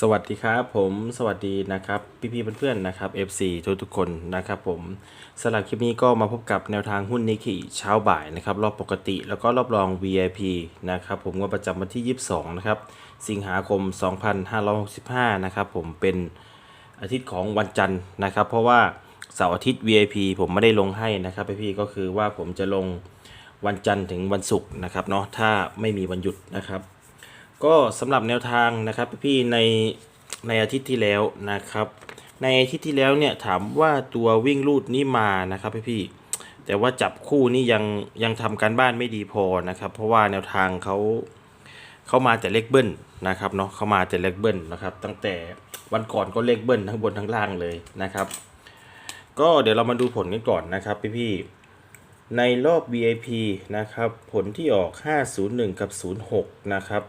สวัสดีครับผมสวัสดีนะครับพี่ๆเพื่อนๆนะครับ FC ทุกทุกๆคนนะครับผมสำหรับคลิปนี้ก็มาพบกับแนวทางหุ้นนิกเกิเช้าบ่ายนะครับรอบปกติแล้วก็รอบรอง VIP นะครับผมก็ประจำวันที่ 22นะครับสิงหาคม 2565นะครับผมเป็นอาทิตย์ของวันจันทร์นะครับ เพราะว่าเสาร์อาทิตย์ VIP ผมไม่ได้ลงให้นะครับพี่ๆก็คือว่าผมจะลงวันจันทร์ถึงวันศุกร์นะครับเนาะถ้าไม่มีวันหยุดนะครับ ก็สำหรับแนวทางนะครับพี่ในในอาทิตย์ที่แล้วนะครับ ในอาทิตย์ที่แล้วเนี่ยถามว่าตัววิ่งลูดนี่มานะครับพี่แต่ว่าจับคู่นี่ยังยังทำการบ้านไม่ดีพอนะครับ เพราะว่าแนวทางเขาเขามาแต่เลขเบิ้ลนะครับเนาะเขามาแต่เลขเบิ้ลนะครับ ตั้งแต่วันก่อนก็เลขเบิ้ลทั้งบนทั้งล่างเลยนะครับ ก็เดี๋ยวเรามาดูผลกันก่อนนะครับพี่ๆในรอบ VIP นะครับ ผลที่ออก 501 กับ 06 นะครับ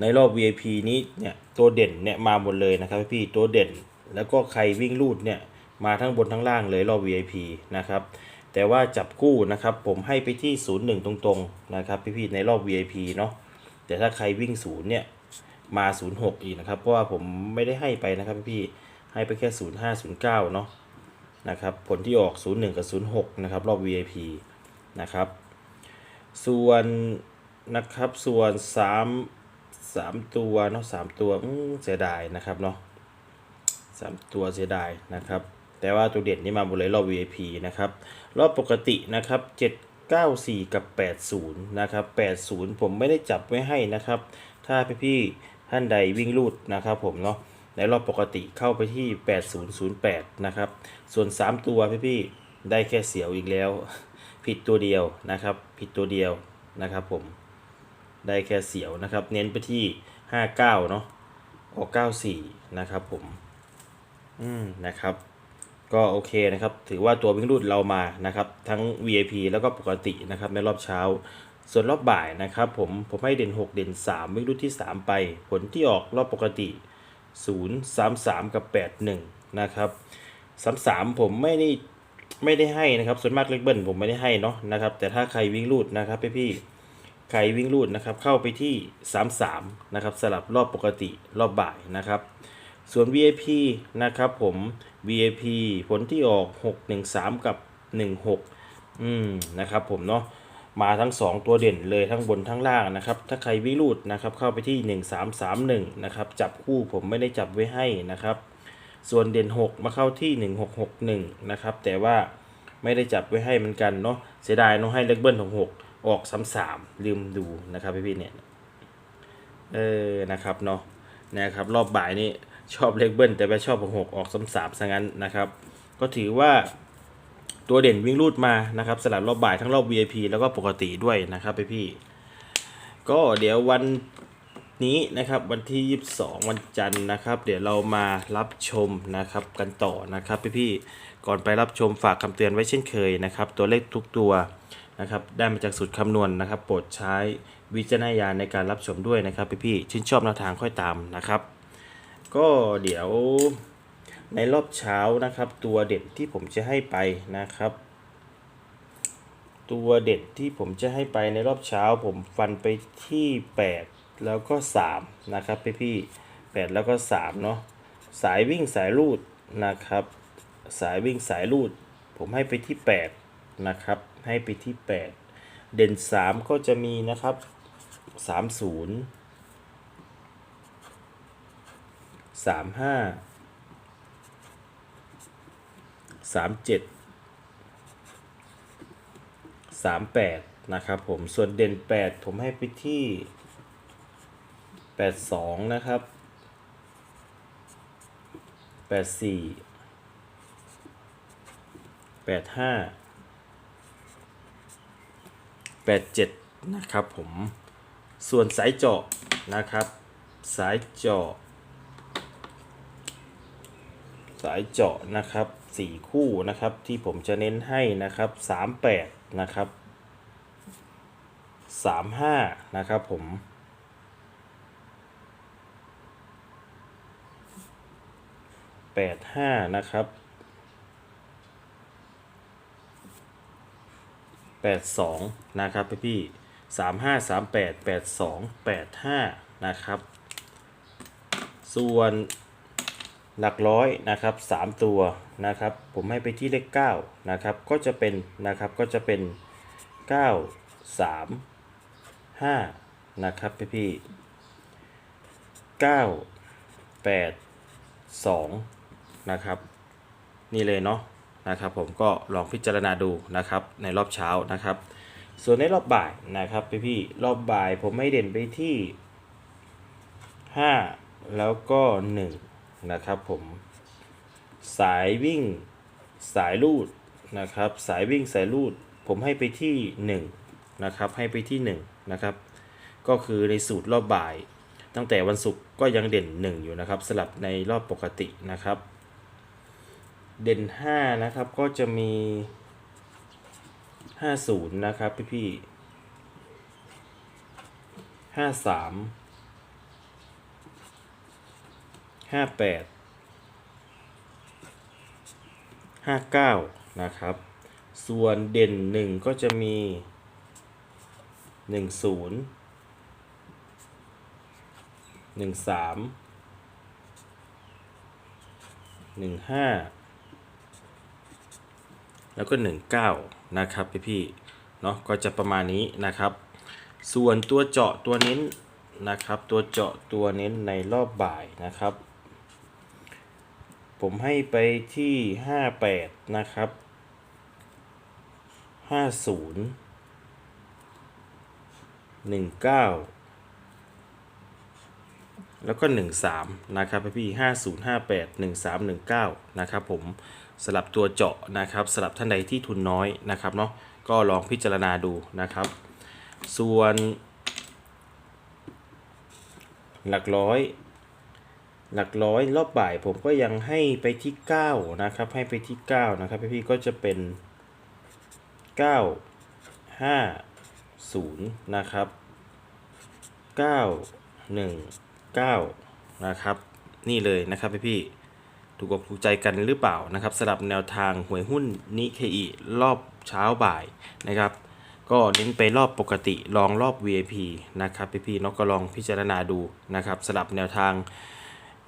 ในรอบ VIP นี้เนี่ยตัวเด่นเนี่ยมาหมดเลยนะครับพี่ตัวเด่นแล้วก็ใครวิ่งลูดเนี่ยมาทั้งบนทั้งล่างเลยรอบ VIP นะครับแต่ว่าจับคู่นะครับผมให้ไปที่ 01 ตรงๆนะครับพี่ๆในรอบ VIP เนาะแต่ถ้าใครวิ่งศูนย์เนี่ยมา 06 อีกนะครับ เพราะว่าผมไม่ได้ให้ไปนะครับพี่ให้ไปแค่ 05 09 เนาะนะครับผลที่ออก 01 กับ 06 นะครับรอบ VIP นะครับส่วนนะครับส่วน 3 สามตัวเนาะสามตัวเสียดายนะครับเนาะสามตัวเสียดายนะครับ แต่ว่าตัวเด่นนี่มาหมดเลยรอบ VIP นะครับ รอบปกตินะครับ794กับ 80 นะครับ80 ผมไม่ได้จับไว้ให้นะครับ ถ้าพี่ๆท่านใดวิ่งลูดนะครับผมเนาะในรอบปกติเข้าไปที่ 8008 นะครับ ส่วน 3 ตัวพี่ๆได้แค่เสียวอีกแล้ว ผิดตัวเดียวนะครับ ผิดตัวเดียวนะครับผม ได้แค่เสียวนะครับ เน้นไปที่ 59 เนาะออก 94 นะครับผม อืม นะครับ ก็โอเคนะครับ ถือว่าตัววิ่งรูดเรามานะครับ ทั้ง VIP แล้วก็ปกตินะครับ ในรอบเช้า ส่วนรอบบ่ายนะครับ ผม ผมให้เด่น 6 เด่น 3 วิ่งรูดที่ 3 ไป ผลที่ออกรอบปกติ 0 3 3 กับ 8 1 นะครับ 33 ผมไม่ได้ไม่ได้ให้นะครับ ส่วนมากเล็กเบิ้ลผมไม่ได้ให้เนาะนะครับ แต่ถ้าใครวิ่งรูดนะครับพี่ๆใครวิ่งรูดนะครับเข้าไปที่ 33 นะครับสลับรอบปกติรอบบ่ายนะครับ ส่วน VIP นะครับผม VIP ผลที่ออก 613 กับ 16 อืมนะครับผมเนาะมาทั้ง 2 ตัวเด่นเลยทั้งบนทั้งล่างนะครับ ถ้าใครวิ่งรูดนะครับเข้าไปที่ 1331 นะครับ จับคู่ผมไม่ได้จับไว้ให้นะครับ ส่วนเด่น 6 มาเข้าที่ 1661 นะครับ แต่ว่าไม่ได้จับไว้ให้เหมือนกันเนาะเสียดายเนาะให้เล็กเบิ้ลของ6 ออก33ลืมดูนะครับพี่ๆเนี่ยเออนะครับเนาะนะครับรอบบ่ายนี่ชอบเลขเบิ้ลแต่ไปชอบหกออกซ้ำสามซะงั้นนะครับ ก็ถือว่าตัวเด่นวิ่งรูดมานะครับสลับรอบบ่ายทั้งรอบ VIP แล้วก็ปกติด้วยนะครับพี่พี่ก็เดี๋ยววันนี้นะครับวันที่ 22 วันจันทร์นะครับ เดี๋ยวเรามารับชมนะครับกันต่อนะครับพี่พี่ก่อนไปรับชมฝากคำเตือนไว้เช่นเคยนะครับ ตัวเลขทุกตัว นะครับได้มาจากสูตรคำนวณนะครับ โปรดใช้วิจารณญาณในการรับชมด้วยนะครับพี่พี่ชื่นชอบแนวทางค่อยตามนะครับ ก็เดี๋ยวในรอบเช้านะครับ ตัวเด่นที่ผมจะให้ไปนะครับ ตัวเด่นที่ผมจะให้ไปในรอบเช้า ผมฟันไปที่ 8 แล้วก็3นะครับพี่พี่ๆ8แล้วก็3เนาะสายวิ่งสายลูดนะครับ สายวิ่งสายลูด ผมให้ไปที่ 8 นะครับ ให้ไปที่ 8 เด่น 3 ก็จะมีนะครับ 30สามห้าสามเจ็ดสามแปดนะครับผมส่วนเด่นแปดผมให้ไปที่แปดสองนะครับแป ดสี่แปดห้าแปดเจ็ดนะครับผม ส่วนสายเจาะนะครับ สายเจาะ สายเจาะนะครับสี่คู่นะครับที่ผมจะเน้นให้นะครับสามแปดนะครับสามห้านะครับผมแปดห้านะครับ แปดสองนะครับพี่พี่สามห้าสามแปดแปดสองแปดห้านะครับ ส่วนหลักร้อยนะครับสามตัวนะครับ ผมให้ไปที่เลขเก้านะครับ ก็จะเป็นนะครับก็จะเป็นเก้าสามห้านะครับพี่พี่เก้าแปดสองนะครับ นี่เลยเนาะ นะครับผมก็ลองพิจารณาดูนะครับในรอบเช้านะครับ ส่วนในรอบบ่ายนะครับพี่พี่รอบบ่ายผมไม่เด่นไปที่ 5 แล้วก็ 1 นะครับผมสายวิ่งสายลูดนะครับสายวิ่งสายลูดผมให้ไปที่ 1 นะครับ ให้ไปที่ 1 นะครับ ก็คือในสูตรรอบบ่าย ตั้งแต่วันศุกร์ก็ยังเด่น 1 อยู่นะครับสลับในรอบปกตินะครับ เด่น5นะครับก็จะมี50นะครับพี่พี่ห้าสามห้าแปดห้าเก้านะครับ ส่วนเด่นหนึ่งก็จะมีหนึ่งศูนย์หนึ่งสามหนึ่งห้า แล้วก็ 19 นะครับพี่พี่เนาะก็จะประมาณนี้นะครับ ส่วนตัวเจาะตัวเน้นนะครับ ตัวเจาะตัวเน้นในรอบบ่ายนะครับ ผมให้ไปที่ 58 นะครับ 50 19 แล้วก็ 13 นะครับพี่5058 1319 นะครับผมสลับตัวเจาะนะครับสลับท่านใดที่ทุนน้อยนะครับเนาะก็ลองพิจารณาดูนะครับ ส่วน หลักร้อย หลักร้อยรอบบ่ายผมก็ยังให้ไปที่ 9 นะครับ ให้ไปที่ 9 นะครับพี่ๆก็จะเป็น 9 5 0 นะครับ 9 1 9นะครับนี่เลยนะครับพี่พี่ถูกอกถูกใจกันหรือเปล่านะครับสำหรับแนวทางหวยหุ้นนิเคอีรอบเช้าบ่ายนะครับ ก็เน้นไปรอบปกติลองรอบ VIP นะครับพี่พี่นาะก็ลองพิจารณาดูนะครับสำหรับแนวทาง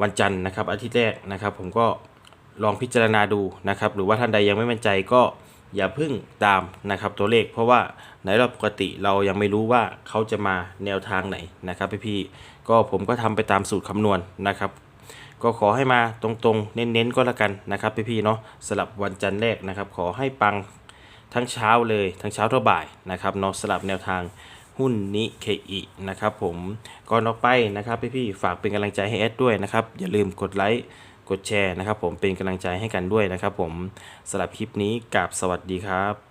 วันจันทร์นะครับอาทิตย์แรกนะครับ ผมก็ลองพิจารณาดูนะครับ หรือว่าท่านใดยังไม่มั่นใจก็ อย่าพึ่งตามนะครับตัวเลข เพราะว่าในรอบปกติเรายังไม่รู้ว่าเขาจะมาแนวทางไหนนะครับพี่พี่ก็ผมก็ทำไปตามสูตรคำนวณนะครับ ก็ขอให้มาตรงๆ เน้นๆก็แล้วกันนะครับพี่ๆเนาะสลับวันจันทร์แรกนะครับ ขอให้ปังทั้งเช้าเลยทั้งเช้าเท่าบ่ายนะครับเนาะสลับแนวทางหุ้นนิเคอินะครับผมก่อนออกไปนะครับพี่ๆฝากเป็นกำลังใจให้แอดด้วยนะครับ อย่าลืมกดไลค์ กดแชร์นะครับผมเป็นกำลังใจให้กันด้วยนะครับผมสำหรับคลิปนี้กับสวัสดีครับ